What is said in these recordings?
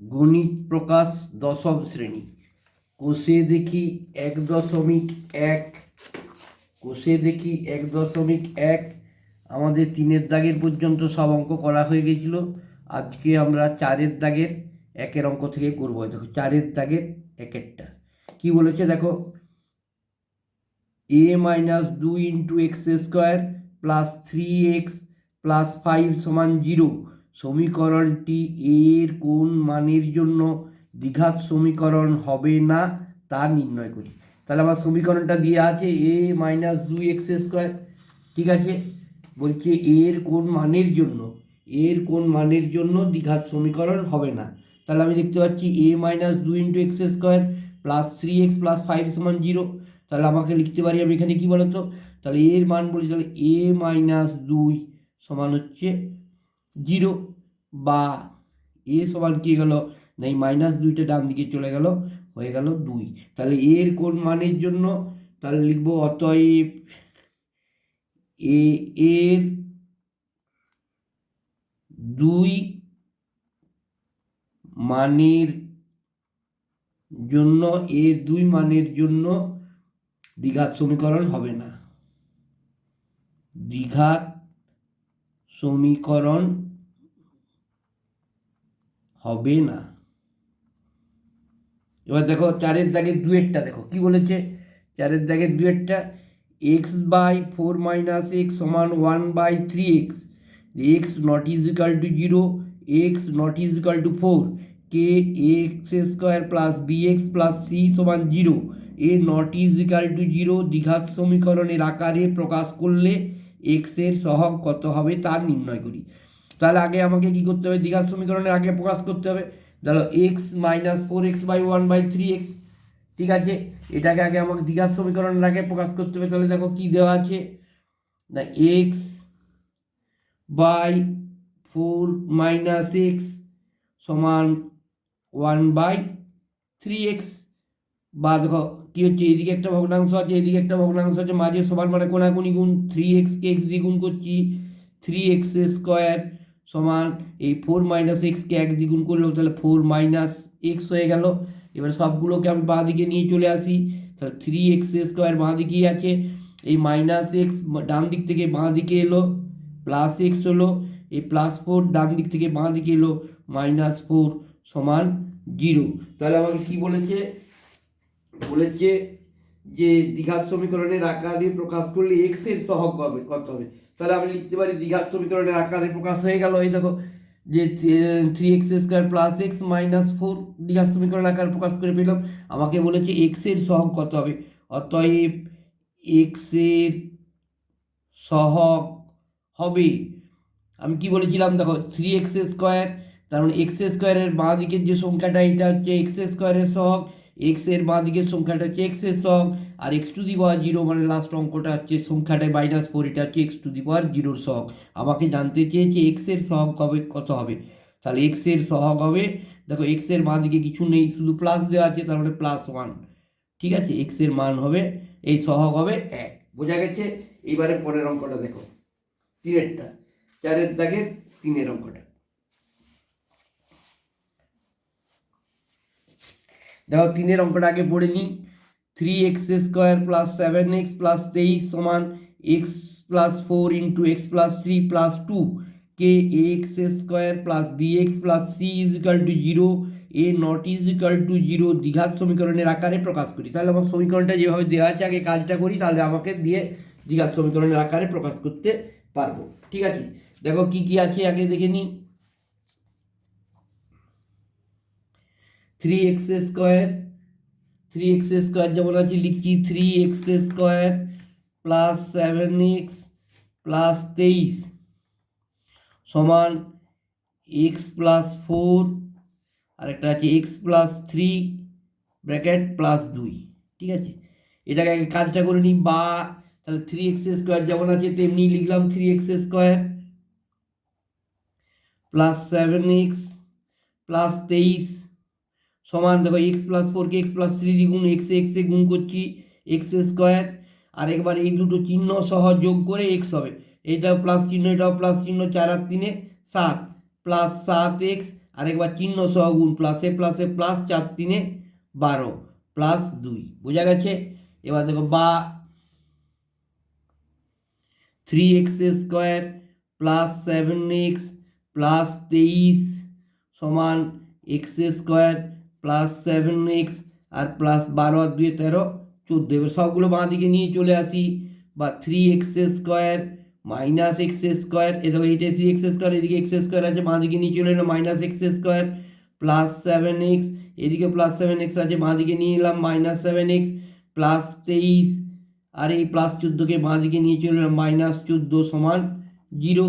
গণিত প্রকাশ দশম শ্রেণি। কোষে দেখি এক দশমিক এক, কোষে দেখি এক দশমিক এক। আমাদের তিনের দাগের পর্যন্ত সব অঙ্ক করা হয়ে গেছিল। আজকে আমরা চারের দাগের একের অঙ্ক থেকে করব। দেখো, চারের দাগের একেরটা। কি বলেছে দেখো? এ মাইনাস দুই into x square plus three x plus five সমান জিরো। সমীকরণটি এর কোন মানের জন্য দ্বিঘাত সমীকরণ হবে না তা নির্ণয় করি। তাহলে আমার সমীকরণটা দিয়ে আছে এ মাইনাস দুই এক্স স্কোয়ার, ঠিক আছে? বলছে এর কোন মানের জন্য, এর কোন মানের জন্য দ্বিঘাত সমীকরণ হবে না। তাহলে আমি দেখতে পাচ্ছি এ মাইনাস দুই into x square plus three x plus five সমান জিরো। তাহলে আমাকে লিখতে পারি আমি এখানে কী বলতো? তাহলে এর মান বলি, তাহলে এ মাইনাস দুই সমান হচ্ছে জিরো বা এ সমান কী গেল না এই মাইনাস দুইটা ডান দিকে চলে গেল, হয়ে গেল দুই। তাহলে এর কোন মানের জন্য? তাহলে লিখব অতএব এ এর দুই মানের জন্য এর দুই মানের জন্য দ্বিঘাত সমীকরণ হবে না। দ্বিঘাত সমীকরণ হবে না। এবার দেখো চারের দাগের দুয়েরটা দেখো, কি বলেছে? চারের দাগের দুয়েরটা x by four minus x সমান one by three x x not is equal to zero x not is equal to four K x square plus b x plus c সমান zero a not is equal to zero দ্বিঘাত সমীকরণের আকারে প্রকাশ করলে এক্সের সহগ কত হবে তা নির্ণয় করি। তাহলে আগে আমাকে কি করতে হবে? দ্বিঘাত সমীকরণের আগে প্রকাশ করতে হবে। ধরো x minus four x by one by three x ঠিক আছে? এটাকে আগে আমাকে দ্বিঘাত সমীকরণের আগে প্রকাশ করতে হবে। তাহলে দেখো কি দেওয়া আছে? না x by four minus x সমান ওয়ান বাই থ্রি এক্স বা দেখো কী হচ্ছে? এদিকে একটা ভগ্নাংশ আছে, এদিকে একটা ভগ্নাংশ আছে। মাঝে সমান মানে কোনাকুনি গুণ থ্রি এক্সকে এক্স দিয়ে গুণ করছি। থ্রি এক্স স্কোয়ার সমান এই ফোর মাইনাস এক্সকে এক দ্বিগুণ করলাম, তাহলে ফোর মাইনাস এক্স হয়ে গেল। এবার সবগুলোকে আমি বাঁ দিকে নিয়ে চলে আসি। তাহলে থ্রি এক্স স্কোয়ার বাঁ দিকেই আছে। এই মাইনাস এক্স ডান দিক থেকে বাঁ দিকে এলো প্লাস এক্স হলো, এই প্লাস ফোর ডান দিক থেকে বাঁ দিকে এলো মাইনাস ফোর সমান জিরো তাহলে আমাকে কী বলেছে? বলেছে যে, দ্বিঘাত সমীকরণের আকারে প্রকাশ করলে এক্সের সহগ হবে? কত হবে? তাহলে আমি লিখতে পারি দ্বিঘাত সমীকরণের আকারে প্রকাশ হয়ে গেল। এই দেখো, যে three x square plus x minus four দ্বিঘাত সমীকরণ আকারে প্রকাশ করে পেলাম। আমাকে বলেছে এক্সের সহগ কত হবে? অতএব এক্সের সহগ হবে, আমি কি বলেছিলাম? দেখো, থ্রি এক্স স্কোয়ার, তার মানে এক্স স্কোয়ারের বাঁ দিকের যে সংখ্যাটা, এটা হচ্ছে এক্স স্কোয়ারের সহগ। এক্সের বাঁ দিকের সংখ্যাটা হচ্ছে এক্সের সহগ। আর x to the power zero মানে লাস্ট অঙ্কটা হচ্ছে সংখ্যাটায় মাইনাস ফোর এটা হচ্ছে এক্স টু দি পাওয়ার জিরোর সহগ। আমাকে জানতে চেয়েছে এক্সের সহগ কবে, কত হবে? তাহলে এক্সের সহগ হবে, দেখো এক্সের বাঁ দিকে কিছু নেই, শুধু প্লাস দেওয়া আছে, তার মানে প্লাস ওয়ান ঠিক আছে? এক্সের মান হবে, এই সহগ হবে এক। বোঝা গেছে? এবারে পরের অঙ্কটা দেখো। তিনেরটা। চারের দাগের তিনের অঙ্কটা। দেখো, তিনের অঙ্কটা আগে পড়ে নিই। Three x square plus seven x plus তেইশ সমান x plus four into x plus three plus two K x square plus b x plus c is equal to zero a not is equal to zero দ্বিঘাত সমীকরণের আকারে প্রকাশ করি তাহলে আমার সমীকরণটা যেভাবে দেওয়া আছে আগে কাজটা করি তাহলে আমাকে দিয়ে দ্বিঘাত সমীকরণের আকারে প্রকাশ করতে পারব ঠিক আছে দেখো কি কি আছে আগে দেখে নিই three x square three x square যেমন আছে, লিখছি three x square plus seven x plus তেইশ সমান এক্স প্লাস ফোর আর একটা আছে x plus three bracket plus দুই। ঠিক আছে? এটাকে আগে কাজটা করে নিই, বা তাহলে থ্রি এক্স স্কোয়ার যেমন আছে, তেমনি লিখলাম three x square plus seven x plus তেইশ সমান দেখো এক্স প্লাস ফোরকে এক্স প্লাস থ্রি দ্বিগুণ এক্স এক্সে গুণ করছি এক্স স্কোয়ার আর একবার এই দুটো চিহ্ন সহ যোগ করে এক্স হবে। এইটাও প্লাস চিহ্ন, এটাও প্লাস চিহ্ন, চার আর তিনে সাত প্লাস সাত এক্স আর একবার চিহ্ন সহ গুণ প্লাসে প্লাসে প্লাস চার তিনে বারো প্লাস দুই, বোঝা গেছে? এবার দেখো বা three x square plus seven x plus তেইশ সমান x square plus seven x আর প্লাস বারো আর দুই তেরো, চোদ্দ। এবার সবগুলো বাঁ দিকে নিয়ে চলে আসি। বা three x square minus x square এ দেখো এইটা থ্রি এক্স স্কোয়ার এদিকে এক্স স্কোয়ার আছে, বাঁ দিকে নিয়ে চলে এলো minus x square plus seven x এদিকে প্লাস সেভেন এক্স আছে, বাঁ দিকে নিয়ে এলাম মাইনাস সেভেন এক্স প্লাস তেইশ। আর এই প্লাস চোদ্দোকে বাঁ দিকে নিয়ে চলে এলাম মাইনাস চোদ্দ সমান জিরো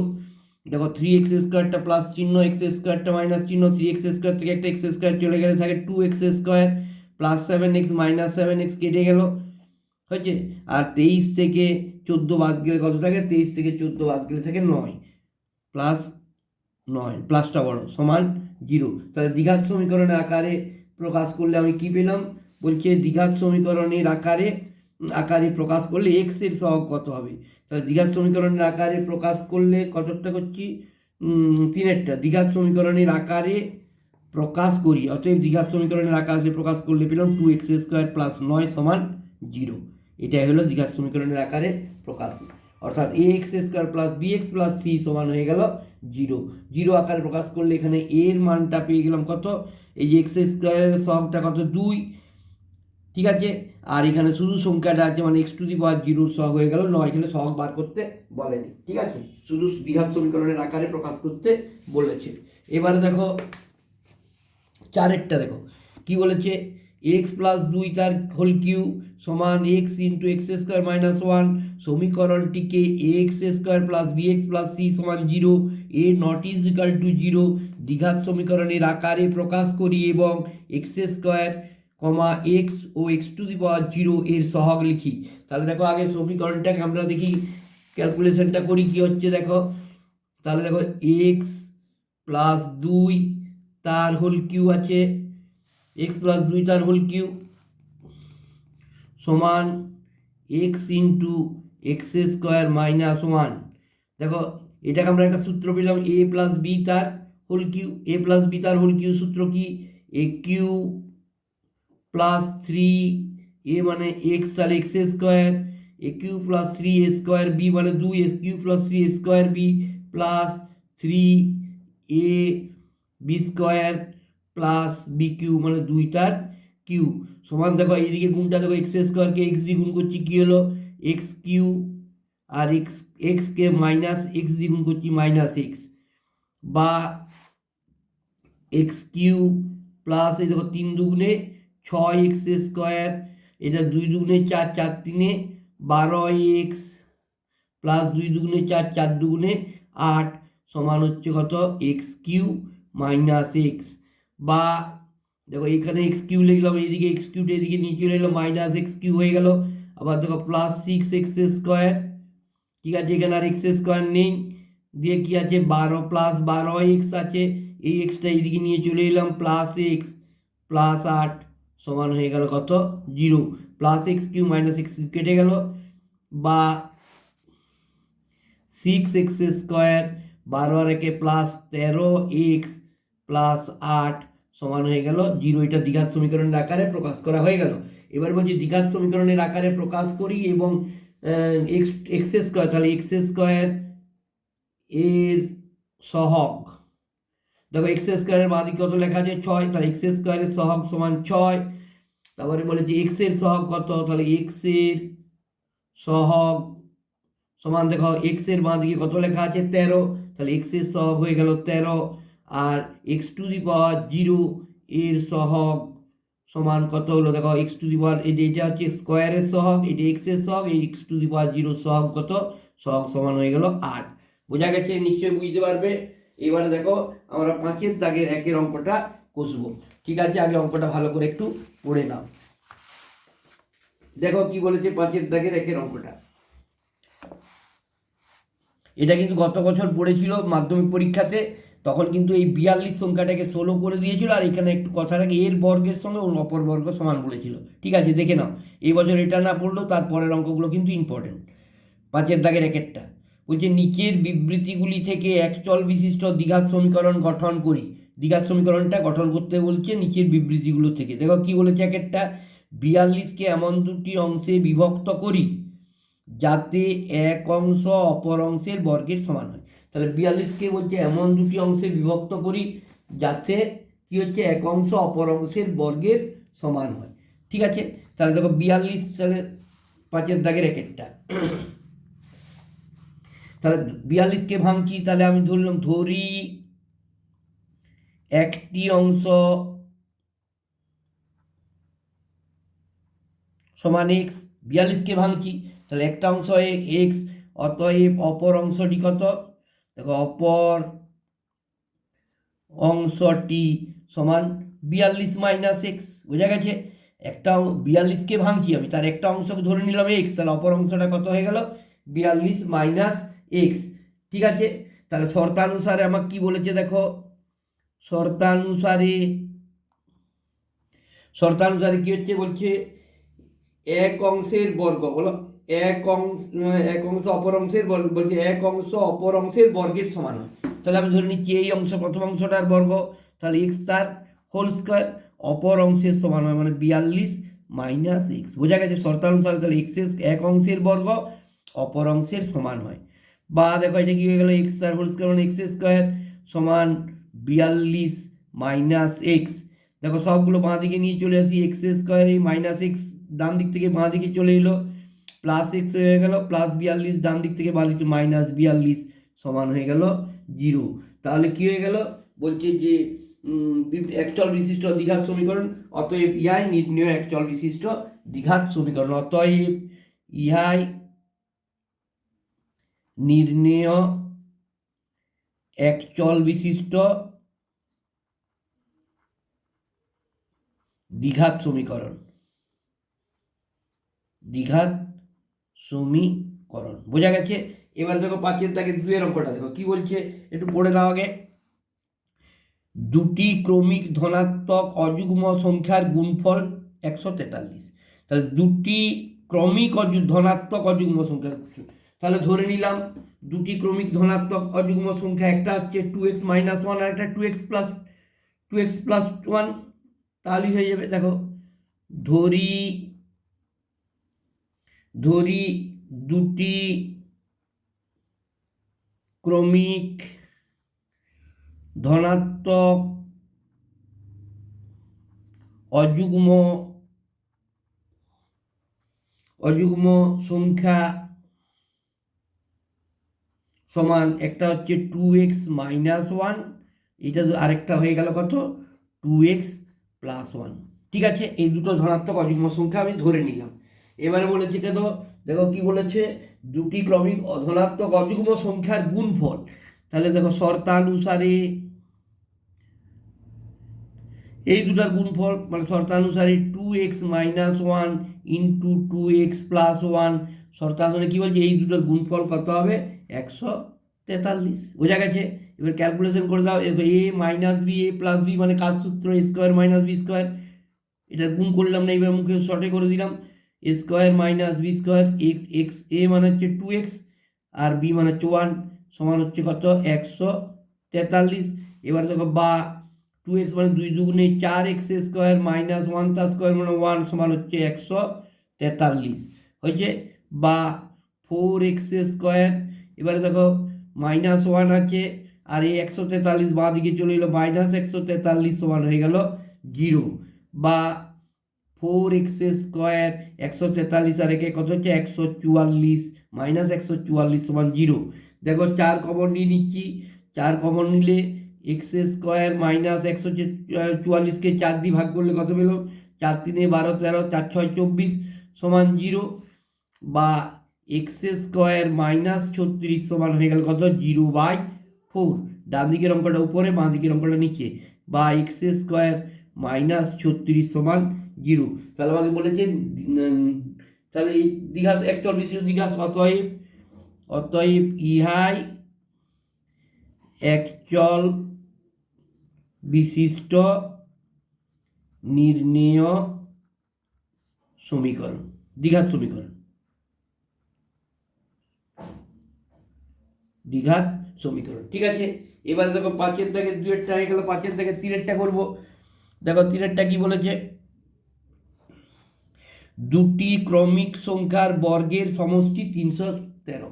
দেখো থ্রি এক্স স্কোয়ারটা প্লাস চিহ্ন এক্স স্কোয়ারটা মাইনাস চিহ্ন থ্রি এক্স স্কোয়ার থেকে একটা এক্স স্কোয়ার চলে গেলে থাকে two x square plus seven x minus seven x কেটে গেল, হয়েছে? আর তেইশ থেকে চোদ্দ বাদ গেলে কত থাকে? তেইশ থেকে চোদ্দ বাদ গেলে থাকে নয় প্লাস নয় প্লাসটা বড়, সমান জিরো তাহলে দ্বিঘাত সমীকরণের আকারে প্রকাশ করলে আমি কি পেলাম? বলছে দ্বিঘাত সমীকরণের আকারে আকারে প্রকাশ করলে এক্সের সহগ কত হবে? তাহলে দ্বিঘাত সমীকরণের আকারে প্রকাশ করলে কতটা করছি? তিনেরটা। দ্বিঘাত সমীকরণের আকারে প্রকাশ করি। অতএব দ্বিঘাত সমীকরণের আকারে প্রকাশ করলে পেলাম টু এক্স স্কোয়ার প্লাস নয় সমান জিরো এটাই হলো দ্বিঘাত সমীকরণের আকারে প্রকাশ। অর্থাৎ a x square plus b x plus c সমান হয়ে গেল জিরো জিরো আকারে প্রকাশ করলে এখানে এর মানটা পেয়ে গেলাম কত? এই যে এক্স স্কোয়ারের সহগটা কত? দুই। ঠিক আছে? আর এখানে শুধু সংখ্যাটা আছে মানে এক্স টু দি পাওয়ার জিরোর সহগ হয়ে গেল নয় এখানে সহগ বার করতে বলেনি, ঠিক আছে? শুধু দ্বিঘাত সমীকরণের আকারে প্রকাশ করতে বলেছে। এবারে দেখো, চারেরটা দেখো, কি বলেছে? এক্স প্লাস দুই তার হোল কিউ সমান x into x square minus one সমীকরণটিকে x square plus b x plus c সমান zero a not is equal to zero দ্বিঘাত সমীকরণের আকারে প্রকাশ করি এবং x square comma x O x to the power zero এর সহগ লিখি। তাহলে দেখো আগে সমীকরণটাকে আমরা দেখি, ক্যালকুলেশনটা করি, কি হচ্ছে দেখো? তাহলে দেখো এক্স প্লাস দুই তার হোল কিউ আছে, এক্স প্লাস দুই তার হোল কিউ সমান x into x square minus one. দেখো, এটাকে আমরা একটা সূত্র পেলাম, এ প্লাস বি তার whole cube, a plus b তার হোল কিউ সূত্র কি? A cube plus three a মানে এক্স তাহলে x square a cube plus three a square b মানে দুই a cube plus three square b plus three a b square plus b cube মানে দুইটার Q সমান দেখো এইদিকে গুণটা দেখো এক্স স্কোয়ারকে এক্স দিয়ে গুণ করছি কী হলো? এক্স কিউ আর এক্স এক্সকে মাইনাস এক্স দিয়ে গুণ করছি মাইনাস এক্স বা এক্স কিউ প্লাস এই দেখো তিন দুগুণে ছয় এক্স স্কোয়ার, এটা দুই দুগুণে চার চার তিনে বারো এক্স প্লাস দুই দুগুণে চার চার দুগুণে আট সমান হচ্ছে কত? X cube minus x. বা দেখো এখানে এক্স কিউ লিখলাম এদিকে এক্স কিউটা এদিকে নিচে চলে এলো, মাইনাস এক্স কিউ হয়ে গেল। আবার দেখো প্লাস সিক্স এক্স স্কোয়ার, ঠিক আছে, এখানে আর এক্স স্কোয়ার নেই। দিয়ে কি আছে? বারো প্লাস বারো এক্স আছে। এই এক্সটা এইদিকে নিয়ে চলে এলাম, প্লাস এক্স প্লাস আট। সমান হয়ে গেল কত? Zero. Plus x cube minus x cube কেটে গেল। বা সিক্স এক্স স্কোয়ার বারো আর একে প্লাস তেরো এক্স প্লাস আট সমান হয়ে গেল জিরো। এটা দ্বিঘাত সমীকরণের আকারে প্রকাশ করা হয়ে গেল। এবার বলছি দ্বিঘাত সমীকরণের আকারে প্রকাশ করি এবং এক্স এক্স স্কোয়ার তাহলে এক্স স্কোয়ার এর সহগ। দেখো এক্স স্কোয়ারের বাঁ দিকে কত লেখা আছে? ছয়। তাহলে এক্স স্কোয়ারের সহগ সমান ছয়। তারপরে বলে যে এক্সের সহগ কত? তাহলে এক্সের সহগ সমান দেখো এক্সের বাঁ দিকে কত লেখা আছে? তেরো। তাহলে এক্সের সহগ হয়ে গেল তেরো। আর x to the power zero এর সহগ সমান কত হলো? দেখো এক্স টু দি পাওয়ার এটা এটা হচ্ছে স্কোয়ারের সহগ এটা এক্সের সহগ, এই x to the power zero সহগ কত? সহগ সমান হয়ে গেল আট। বোঝা গেছে? নিশ্চয়ই বুঝতে পারবে? এবারে দেখো, আমরা পাঁচের দাগের একের অঙ্কটা কষবো। ঠিক আছে? আগে অঙ্কটা ভালো করে একটু পড়ে নাও। দেখো কি বলেছে পাঁচের দাগের একের অঙ্কটা। এটা কিন্তু গত বছর পড়েছিল মাধ্যমিক পরীক্ষাতে, তখন কিন্তু এই বিয়াল্লিশ সংখ্যাটাকে ষোলো করে দিয়েছিল, আর এখানে একটু কথাটাকে এর বর্গের সঙ্গে অপর বর্গ সমান বলেছিল। ঠিক আছে, দেখে নাও, এই বছর এটা না পড়লেও তারপরের অঙ্কগুলো কিন্তু ইম্পর্টেন্ট পাঁচের দাগের একেরটা। বলছে, নিচের বিবৃতিগুলি থেকে একচল বিশিষ্ট দ্বিঘাত সমীকরণ গঠন করি। দ্বিঘাত সমীকরণটা গঠন করতে বলছে নিচের বিবৃতিগুলো থেকে। দেখো কি বলেছে এক একটা বিয়াল্লিশকে এমন দুটি অংশে বিভক্ত করি যাতে এক অংশ অপর অংশের বর্গের সমান হয়। তাহলে বিয়াল্লিশকে বলছে এমন দুটি অংশে বিভক্ত করি যাতে কি হচ্ছে? এক অংশ অপর অংশের বর্গের সমান হয়। ঠিক আছে? তাহলে দেখো বিয়াল্লিশ তাহলে পাঁচের দাগের এক একটা তাহলে বিয়াল্লিশকে ভাঙছি, তাহলে আমি ধরলাম ধরি একটি অংশ সমান এক্স বিয়াল্লিশকে ভাঙছি তাহলে একটা অংশ এক্স অতএব অপর অংশটি কত? দেখো, অপর অংশটি সমান বিয়াল্লিশ মাইনাস এক্স বোঝা গেছে? একটা বিয়াল্লিশকে ভাঙছি আমি? তার একটা অংশকে ধরে নিলাম এক্স তাহলে অপর অংশটা কত হয়ে গেল? বিয়াল্লিশ মাইনাস এক্স ঠিক আছে? তাহলে শর্তানুসারে আমাকে কি বলেছে দেখো? শর্তানুসারে শর্তানুসারে কি হচ্ছে বলছে? এক অংশের বর্গ, বলো, এক অংশ এক অংশ অপর অংশের বর্গ, বলছে এক অংশ অপর অংশের বর্গের সমান হয়। তাহলে আমি ধরে নিচ্ছি এই অংশ প্রথম অংশটার বর্গ, তাহলে এক্স তার হোল স্কোয়ার অপর অংশের সমান হয় মানে বিয়াল্লিশ মাইনাস এক্স বোঝা গেছে শর্তানুসারে তাহলে এক্স এক অংশের বর্গ অপর অংশের সমান হয়। বা দেখো এটা কি হয়ে গেল এক্স স্কোয়ার হোল স্কোয়ার মানে এক্স স্কোয়ার সমান বিয়াল্লিশ মাইনাস এক্স দেখো সবগুলো বাঁ দিকে নিয়ে চলে আসি এক্স স্কোয়ার এই মাইনাস এক্স ডান দিক থেকে বাঁ দিকে চলে এলো প্লাস এক্স হয়ে গেল প্লাস বিয়াল্লিশ ডান দিক থেকে বাঁ দিকে মাইনাস বিয়াল্লিশ সমান হয়ে গেল জিরো তাহলে কি হয়ে গেল? বলছে যে একচল বিশিষ্ট দ্বিঘাত সমীকরণ, অতএব ইহাই নির্ণয় একচল বিশিষ্ট দ্বিঘাত সমীকরণ। অতএব ইহাই নির্ণেয় একচল বিশিষ্ট দ্বিঘাত সমীকরণ। দ্বিঘাত সমীকরণ। বোঝা গেছে? এবার দেখো পাঁচের দাগে দুয়ের অঙ্কটা দেখো। কি বলছে? একটু পড়ে নাও আগে। দুটি ক্রমিক ধনাত্মক অযুগ্ম সংখ্যার গুণফল একশো তেতাল্লিশ। তাহলে দুটি ক্রমিক ধনাত্মক অযুগ্ম সংখ্যা তাহলে ধরে নিলাম, দুটি ক্রমিক ধনাত্মক অযুগ্ম সংখ্যা একটা হচ্ছে টু এক্স মাইনাস ওয়ান আর একটা two x plus two x plus one তাহলেই হয়ে যাবে, দেখো, ধরি ধরি দুটি ক্রমিক ধনাত্মক অযুগ্ম অযুগ্ম সংখ্যা সমান একটা হচ্ছে টু এক্স মাইনাস ওয়ান এটা আরেকটা হয়ে গেল কত? টু এক্স প্লাস ওয়ান ঠিক আছে? এই দুটো ধনাত্মক অযুগ্ম সংখ্যা আমি ধরে নিলাম। এবারে বলেছে কেন? দেখো কি বলেছে? দুটি ক্রমিক ধনাত্মক অযুগ্ম সংখ্যার গুণফল। তাহলে দেখো শর্তানুসারে এই দুটার গুণফল মানে শর্তানুসারে two x minus one into two x plus one শর্তানুসারে কী বলছে? এই দুটোর গুণফল কত হবে? একশো তেতাল্লিশ। বোঝা গেছে? এবার ক্যালকুলেশন করে দাও, a minus b a plus b মানে কাজ সূত্র? A square minus b square এটা গুণ করলাম না এবার মুখে শর্টে করে দিলাম। A square minus b square x a মানে হচ্ছে টু এক্স আর বি মানে হচ্ছে ওয়ান সমান হচ্ছে কত? একশো তেতাল্লিশ। এবার দেখো বা টু এক্স মানে দুই দুগুণে চার এক্স স্কোয়ার মাইনাস ওয়ান তার স্কোয়ার মানে ওয়ান সমান হচ্ছে একশো তেতাল্লিশ। হয়েছে? বা ফোর এক্স স্কোয়ার এবারে দেখো মাইনাস ওয়ান আছে আর এই একশো তেতাল্লিশ বাঁ দিকে চলে এলো মাইনাস একশো তেতাল্লিশ সমান হয়ে গেল জিরো বা ফোর এক্স স্কোয়ার একশো তেতাল্লিশ আর একে কত হচ্ছে? একশো চুয়াল্লিশ মাইনাস একশো চুয়াল্লিশ সমান জিরো দেখো চার কমন নিয়ে নিচ্ছি। চার কমন নিলে এক্স স্কোয়ার মাইনাস একশো চুয়াল্লিশকে চার দিয়ে ভাগ করলে কত পেল? চার তিনে বারো, তেরো, চার, ছয়, চব্বিশ সমান জিরো বা এক্স স্কোয়ার মাইনাস ছত্রিশ সমান হয়ে গেল কত? জিরো বাই ফোর ডান দিকের অঙ্কটা উপরে বাঁ দিকের অঙ্কটা নিচে। বা এক্স স্কোয়ার মাইনাস ছত্রিশ সমান জিরো তাহলে আমাকে বলেছে তাহলে এই দীঘা একচল বিশিষ্ট দীঘা অতএব অতএব ইহাই একচল বিশিষ্ট নির্ণেয় সমীকরণ, দ্বিঘাত সমীকরণ। দ্বিঘাত সমীকরণ ঠিক আছে? এবারে দেখো পাঁচের দাগে দুয়েরটা হয়ে গেল, পাঁচের দাগে তিনেরটা করব। দেখো তিনেরটা কি বলেছে? দুটি ক্রমিক সংখ্যার বর্গের সমষ্টি তিনশো তেরো।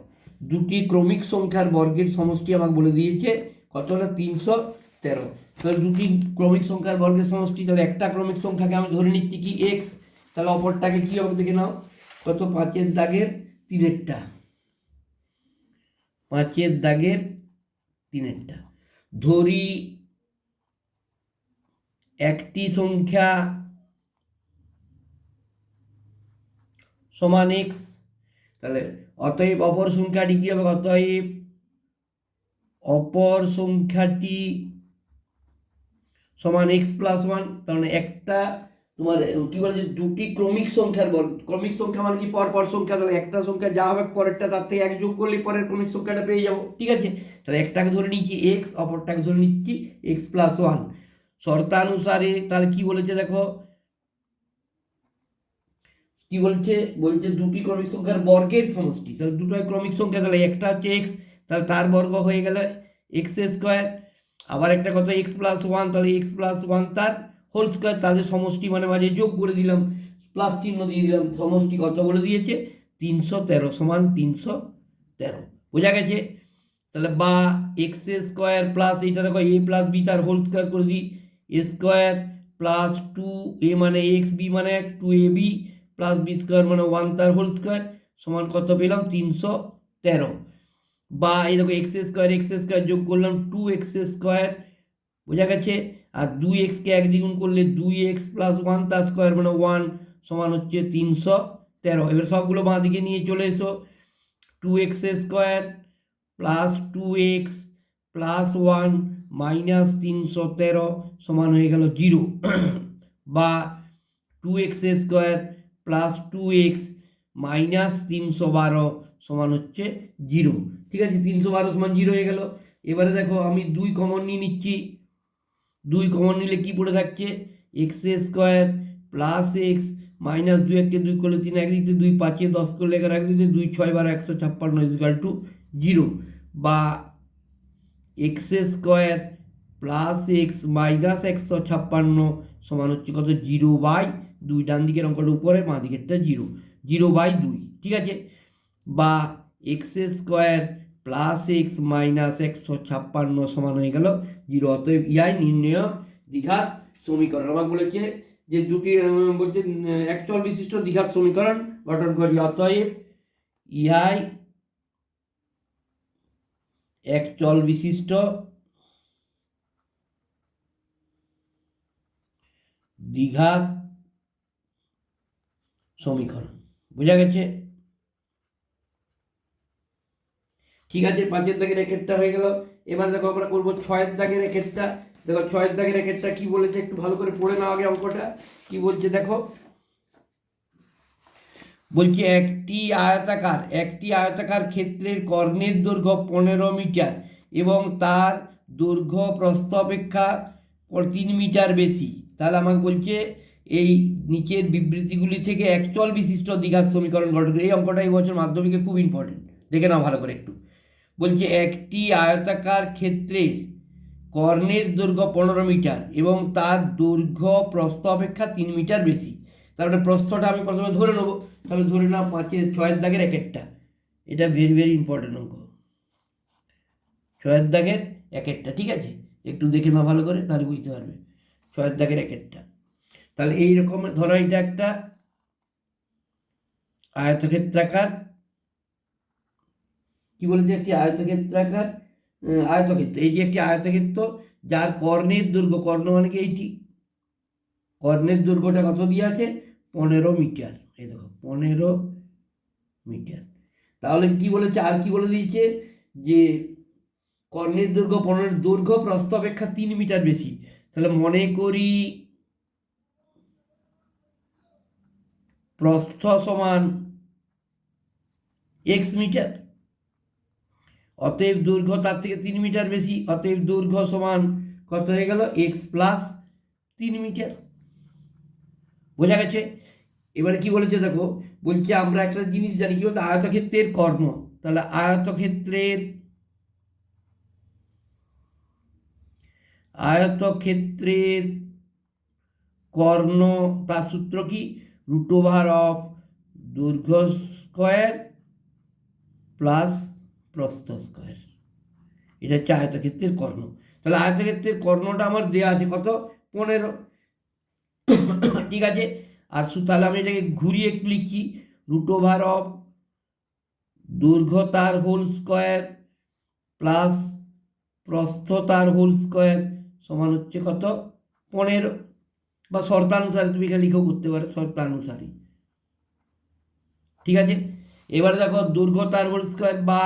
দুটি ক্রমিক সংখ্যার বর্গের সমষ্টি আমাকে বলে দিয়েছে কতটা তিনশো তেরো। তাহলে দুটি ক্রমিক সংখ্যার বর্গের সমষ্টি, তাহলে একটা ক্রমিক সংখ্যাকে আমি ধরে নিচ্ছি কি? এক্স তাহলে অপরটাকে কী হবে দেখে নাও। কত? পাঁচের দাগের তিনেরটা। পাঁচের দাগের তিনেরটা। ধরি একটি সংখ্যা সমান এক্স তাহলে অতএব অপর সংখ্যাটি কী হবে? অতএব অপর সংখ্যাটি সমান এক্স প্লাস ওয়ান মানে একটা তোমার কি বলে যে দুটি ক্রমিক সংখ্যার বর্গ ক্রমিক সংখ্যা মানে কি পর পর সংখ্যা, তাহলে একটা সংখ্যা যা হবে পরেরটা তার থেকে এক যোগ করলে পরের ক্রমিক সংখ্যাটা পেয়ে যাব, ঠিক আছে? তাহলে একটাকে ধরে নিচ্ছি এক্স অপরটাকে ধরে নিচ্ছি এক্স প্লাস ওয়ান শর্তানুসারে তাহলে কি বলেছে দেখো? কি বলছে? বলছে দুটি ক্রমিক সংখ্যার বর্গের সমষ্টি, তাহলে দুটো ক্রমিক সংখ্যা, তাহলে একটা হচ্ছে এক্স তাহলে তার বর্গ হয়ে গেলে এক্স স্কোয়ার আবার একটা কত এক্স প্লাস ওয়ান তাহলে এক্স প্লাস ওয়ান তার হোল স্কোয়ার তাদের সমষ্টি মানে মাঝে যোগ করে দিলাম প্লাস চিহ্ন দিয়ে দিলাম, সমষ্টি কত বলে দিয়েছে? তিনশো তেরো সমান তিনশো তেরো। বোঝা গেছে? তাহলে বা এক্স স্কোয়ার প্লাস এইটা দেখো এ প্লাস বি তার হোল স্কোয়ার করে দিই। A square plus two a মানে এক্স বি মানে এক two a b plus b square মানে ওয়ান তার হোল স্কোয়ার সমান কত পেলাম? তিনশো তেরো। বা এই দেখো এক্স স্কোয়ার এক্স স্কোয়ার যোগ করলাম টু এক্স স্কোয়ার বোঝা গেছে? আর দুই এক্সকে এক দ্বিগুণ করলে দুই এক্স প্লাস ওয়ান তার স্কোয়ার মানে ওয়ান সমান হচ্ছে তিনশো তেরো। এবার সবগুলো বাঁ দিকে নিয়ে চলে এসো। Two x square plus two x plus one minus তিনশো তেরো সমান হয়ে গেল জিরো বা two x square plus two x minus তিনশো বারো সমান হচ্ছে জিরো ঠিক আছে, তিনশো বারো সমান জিরো হয়ে গেল। এবারে দেখো, আমি দুই কমন নিয়ে নিচ্ছি। দুই কমন নিলে কি পড়ে থাকছে? X square plus x minus দুই এককে দুই করলে তিন, এক দিতে দুই, পাঁচে দশ করলে এগারো এক দিতে দুই, ছয় বারো একশো ছাপ্পান্ন ইজিক্যাল টু জিরো বা x square plus x minus একশো ছাপ্পান্ন সমান হচ্ছে কত? জিরো বাই দুই, ডান দিকের অঙ্কটা উপরে, বাঁ দিকেরটা জিরো জিরো বাই দুই, ঠিক আছে? বা x square plus x minus একশো ছাপ্পান্ন সমান হয়ে গেল জিরো। অতএব ইআই নির্ণয় দ্বিঘাত সমীকরণ। আমাকে বলেছে যে দুটি বলছে একচল বিশিষ্ট দ্বিঘাত সমীকরণ গঠন করি। অতএব ইহাই একচল বিশিষ্ট দ্বিঘাত সমীকরণ। বোঝা গেছে? ঠিক আছে, পাঁচের দাগের রেকেটটা হয়ে গেল। এবার দেখো আমরা করব ছয়ের দাগের রেকেটটা দেখো ছয়ের দাগের রেকেটটা কি বলেছে? একটু ভালো করে পড়ে নাও আগে অঙ্কটা। কি বলছে দেখো? বলছি, একটি আয়তাকার একটি আয়তাকার ক্ষেত্রের কর্ণের দৈর্ঘ্য পনেরো মিটার এবং তার দৈর্ঘ্য প্রস্থ অপেক্ষা তিন মিটার বেশি। তাহলে আমাকে বলছে, এই নিচের বিবৃতিগুলি থেকে একচল বিশিষ্ট দ্বিঘাত সমীকরণ করে। এই অঙ্কটা এই বছর মাধ্যমিকে খুব ইম্পর্টেন্ট দেখে নাও ভালো করে একটু। বলছে একটি আয়তাকার ক্ষেত্রের কর্ণের দৈর্ঘ্য পনেরো মিটার এবং তার দৈর্ঘ্য প্রস্থ অপেক্ষা তিন মিটার বেশি। তারপরে প্রস্থটা আমি প্রথমে ধরে নেব। তাহলে ধরে নাও পাঁচের, ছয়ের দাগের এক একটা। এটা ভেরি ভেরি ইম্পর্টেন্ট অঙ্ক। ছয়ের দাগের এক একটা, ঠিক আছে? একটু দেখে নাও ভালো করে তাহলে বুঝতে পারবে। ছয়ের দাগের এক একটা। তাহলে এই রকম ধরো এটা একটা আয়তক্ষেত্রাকার কি বলেছে একটি আয়তক্ষেত্রাকার আয়তক্ষেত্র। এইটি একটি আয়তক্ষেত্র, যার কর্ণের দৈর্ঘ্য, কর্ণ মানে কি এইটি? কর্ণের দৈর্ঘ্যটা কত দিয়ে আছে পনেরো মিটার। এই দেখো, পনেরো মিটার। তাহলে কি বলেছে, আর কি বলে দিয়েছে? যে কর্ণের দৈর্ঘ্য, পনেরো, দৈর্ঘ্য প্রস্থ অপেক্ষা তিন মিটার বেশি। তাহলে মনে করি প্রস্থ সমান এক্স মিটার। অতএব দৈর্ঘ্য তার থেকে তিন মিটার বেশি, অতএব দৈর্ঘ্য সমান কত হয়ে গেল? এক্স প্লাস তিন মিটার। বোঝা গেছে? এবারে কি বলেছে দেখো? বলছে, আমরা একটা জিনিস জানি, কি বলতো? আয়তক্ষেত্রের কর্ণ তাহলে আয়তক্ষেত্রের আয়তক্ষেত্রের কর্ণ, তার সূত্র কি? রুট ওভার অফ দৈর্ঘ্য স্কোয়ার প্লাস প্রস্থ স্কোয়ার। এটা হচ্ছে আয়তক্ষেত্রের কর্ণ। তাহলে আয়তক্ষেত্রের কর্ণটা আমার দেওয়া আছে কত? পনেরো। ঠিক আছে? আর তাহলে আমি এটাকে ঘুরিয়ে একটু লিখছি রুট ওভার অফ দৈর্ঘ্য তার হোল স্কোয়ার প্লাস প্রস্থ তার হোল স্কোয়ার সমান হচ্ছে কত? পনেরো। বা শর্তানুসারে তুমি এখানে লিখেও করতে পারো, শর্তানুসারে। ঠিক আছে? এবারে দেখো দৈর্ঘ্য তার হোল স্কোয়ার বা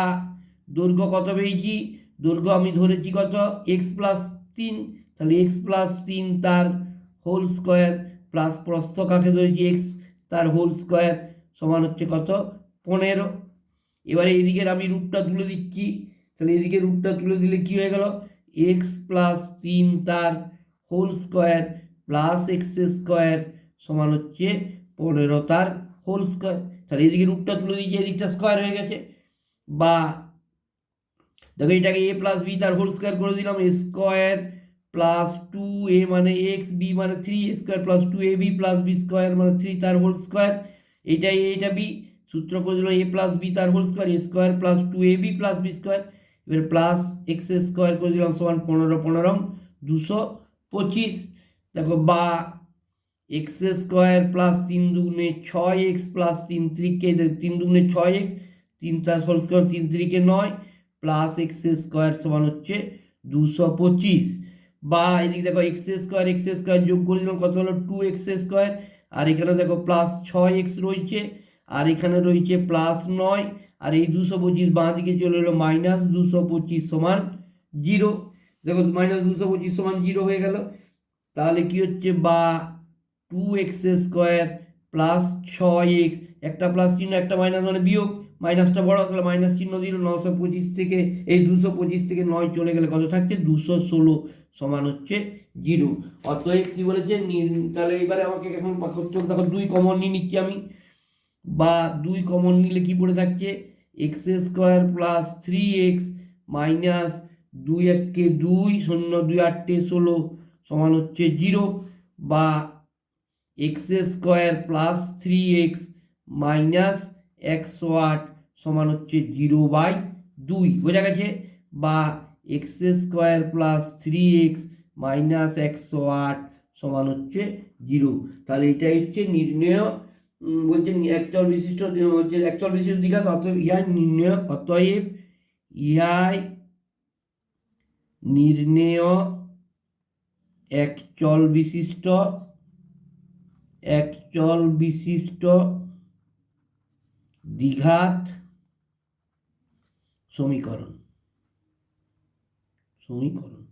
দৈর্ঘ্য কত পেয়েছি? দৈর্ঘ্য আমি ধরেছি কত? এক্স প্লাস তিন। তাহলে এক্স প্লাস তিন তার হোল স্কোয়ার প্লাস প্রস্থ কাকে ধরেছি? এক্স তার হোল স্কোয়ার সমান হচ্ছে কত? পনেরো। এবারে এদিকের আমি রুটটা তুলে দিচ্ছি। তাহলে এদিকে রুটটা তুলে দিলে কি হয়ে গেল? এক্স প্লাস তিন তার whole square plus x square সমান হচ্ছে পনেরো তার হোল স্কোয়ার তাহলে এদিকে রুটটা তুলে দিয়েছি এদিকটা স্কোয়ার হয়ে গেছে। বা দেখো এটাকে এ প্লাস বি তার হোল স্কোয়ার করে দিলাম a square plus two a মানে এক্স বি মানে three a square plus two a b plus b square মানে থ্রি তার হোল স্কোয়ার এইটা এ এটা বি সূত্র করে দিলাম এ প্লাস বি তার whole square a square plus two a b plus b square এবার প্লাস এক্স স্কোয়ার করে দিলাম সমান পনেরো পনেরো, দুশো পঁচিশ, দেখো বা এক্স স্কোয়ার প্লাস তিন দুগুণে ছয় এক্স প্লাস তিন ত্রিকে তিন দুগুণে ছয় এক্স তিন চার হোল স্কোয়ার তিন ত্রিকে নয় প্লাস এক্স স্কোয়ার সমান হচ্ছে দুশো পঁচিশ। বা এদিকে দেখো এক্স স্কোয়ার এক্স স্কোয়ার যোগ করে দিলাম, কত হলো? টু এক্স স্কোয়ার আর এখানে দেখো প্লাস ছয় এক্স রয়েছে, আর এখানে রয়েছে প্লাস নয়। আর এই দুশো পঁচিশ বাঁ দিকে চলে এলো মাইনাস দুশো পঁচিশ সমান জিরো দেখো মাইনাস দুশো পঁচিশ সমান জিরো হয়ে গেল। তাহলে কি হচ্ছে? বা টু এক্স স্কোয়ার প্লাস ছয় এক্স একটা প্লাস চিহ্ন, একটা মাইনাস মানে বিয়োগ। মাইনাসটা বড় তাহলে মাইনাস চিহ্ন দিল নশো পঁচিশ থেকে, এই দুশো পঁচিশ থেকে নয় চলে গেলে কত থাকছে? দুশো ষোলো সমান হচ্ছে জিরো। অতএব কী বলেছে? তাহলে এবারে আমাকে এখন করতে দেখো দুই কমন নিয়ে নিচ্ছি আমি। বা দুই কমন নিলে কি পড়ে থাকছে? X square plus three x minus দুই এককে দুই শূন্য দুই আটটে ষোলো সমান হচ্ছে জিরো। বা x square plus three x minus একশো আট সমান হচ্ছে জিরো বাই দুই। বোঝা গেছে? বা x square plus three x minus একশো আট সমান হচ্ছে জিরো। তাহলে এটাই হচ্ছে নির্ণয় উম, বলছে একচল বিশিষ্ট হচ্ছে একচল বিশিষ্ট দীঘা অতএব ইহাই নির্ণয় অতএব ইহাই নির্ণেয় একচল বিশিষ্ট একচল বিশিষ্ট দ্বিঘাত সমীকরণ। সমীকরণ।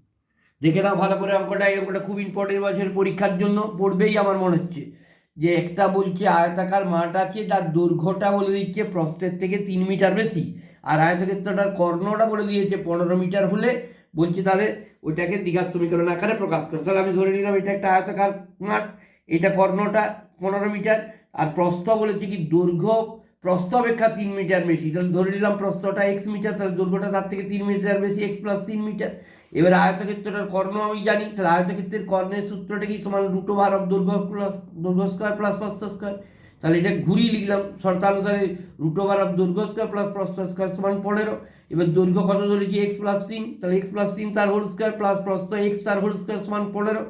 দেখে নাও ভালো করে অঙ্কটা অঙ্কটা খুব ইম্পর্টেন্ট বছরের পরীক্ষার জন্য পড়বেই আমার মনে হচ্ছে। যে একটা বলছে আয়তাকার মাঠ আছে, তার দৈর্ঘ্যটা বলে দিচ্ছে প্রস্থের থেকে তিন মিটার বেশি। আর আয়তক্ষেত্রটার কর্ণটা বলে দিয়েছে পনেরো মিটার হলে। বলছে তাহলে ওইটাকে দীঘার সমীকরণ আকারে প্রকাশ করে। তাহলে আমি ধরে নিলাম এটা একটা আয়তাকার মাঠ, এটা কর্ণটা পনেরো মিটার। আর প্রস্থ বলেছে কি দৈর্ঘ্য প্রস্থ অপেক্ষা তিন মিটার বেশি। তাহলে ধরে নিলাম প্রস্থটা এক্স মিটার, তাহলে দৈর্ঘ্যটা তার থেকে তিন মিটার বেশি এক্স প্লাস তিন মিটার। এবার আয়তক্ষেত্রটার কর্ণ আমি জানি, তাহলে আয়তক্ষেত্রের কর্ণের সূত্রটা কি সমান রুটো ভার অফ দৈর্ঘ্য প্লাস দৈর্ঘ্য স্কোয়ার প্লাস প্রস্থ স্কোয়ার তাহলে এটা ঘুরিয়ে লিখলাম, শর্তানুসারে রুটো ভার অফ দৈর্ঘ্য স্কোয়ার প্লাস প্রস্থ স্কোয়ার সমান পনেরো। এবার দৈর্ঘ্য কত ধরেছি? এক্স প্লাস তিন। তাহলে এক্স প্লাস তিন তার হোল স্কোয়ার প্লাস প্রস্থ এক্স তার হোল স্কোয়ার সমান পনেরো।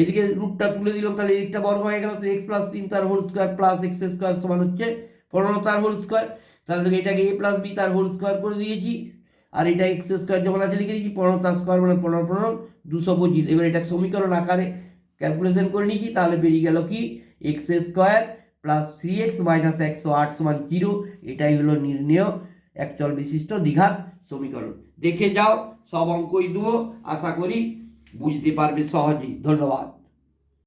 এদিকে রুটটা তুলে দিলাম, তাহলে এদিকটা বর্গ হয়ে গেল, তো এক্স প্লাস তিন তার whole square plus x square সমান হচ্ছে পনেরো তার হোল স্কোয়ার, তাহলে এটাকে এ প্লাস বি তার হোল স্কোয়ার করে দিয়েছি, আর এটা এক্স স্কোয়ার যখন আছে লিখে দিয়েছি, পনেরো তার স্কোয়ার মানে পনেরো পনেরো, দুশো পঁচিশ। এবার এটা সমীকরণ আকারে ক্যালকুলেশন করে নিয়েছি তাহলে বেরিয়ে গেল কি? X square plus three x minus একশো আট সমান জিরো এটাই হলো নির্ণেয় একচল বিশিষ্ট দ্বিঘাত সমীকরণ। দেখে যাও, সব অঙ্কই দেবো আশা করি বুঝতে পারবে সহজেই। ধন্যবাদ।